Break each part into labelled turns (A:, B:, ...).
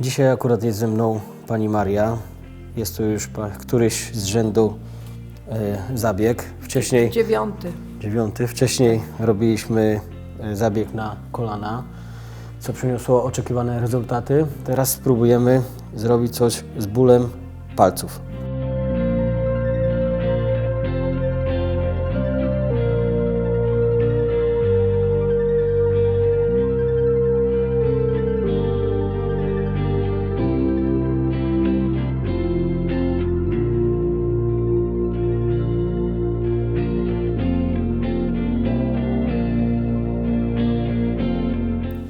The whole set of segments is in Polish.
A: Dzisiaj akurat jest ze mną pani Maria. Jest to już któryś z rzędu e, zabieg. Wcześniej,
B: Dziewiąty.
A: dziewiąty, wcześniej robiliśmy e, zabieg na kolana, co przyniosło oczekiwane rezultaty. Teraz spróbujemy zrobić coś z bólem palców.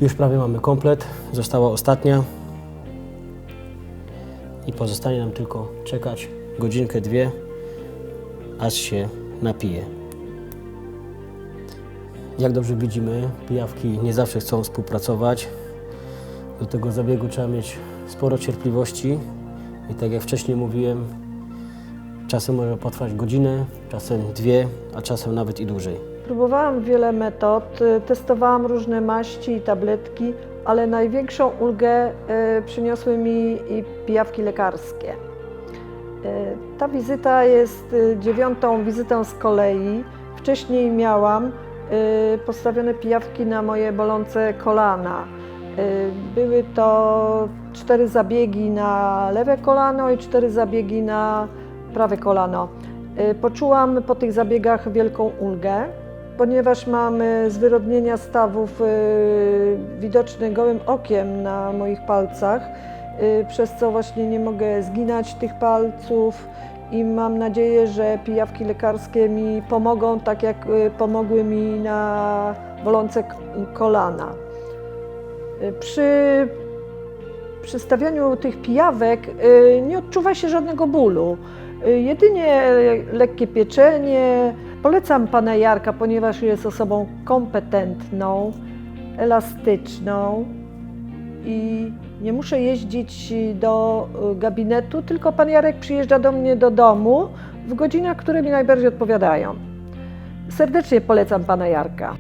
A: Już prawie mamy komplet. Została ostatnia. I pozostanie nam tylko czekać godzinkę, dwie, aż się napije. Jak dobrze widzimy, pijawki nie zawsze chcą współpracować. Do tego zabiegu trzeba mieć sporo cierpliwości. I tak jak wcześniej mówiłem, czasem może potrwać godzinę, czasem dwie, a czasem nawet i dłużej.
B: Próbowałam wiele metod, y, testowałam różne maści i tabletki, ale największą ulgę y, przyniosły mi pijawki lekarskie. Y, Ta wizyta jest dziewiątą wizytą z kolei. Wcześniej miałam postawione pijawki na moje bolące kolana. Były to cztery zabiegi na lewe kolano i cztery zabiegi na prawe kolano. Poczułam po tych zabiegach wielką ulgę, ponieważ mam y, zwyrodnienia stawów y, widoczne gołym okiem na moich palcach, y, przez co właśnie nie mogę zginać tych palców i mam nadzieję, że pijawki lekarskie mi pomogą, tak jak y, pomogły mi na bolące kolana. Przy przy stawianiu tych pijawek nie odczuwa się żadnego bólu. Jedynie lekkie pieczenie. Polecam pana Jarka, ponieważ jest osobą kompetentną, elastyczną i nie muszę jeździć do y, gabinetu, tylko pan Jarek przyjeżdża do mnie do domu w godzinach, które mi najbardziej odpowiadają. Serdecznie polecam pana Jarka.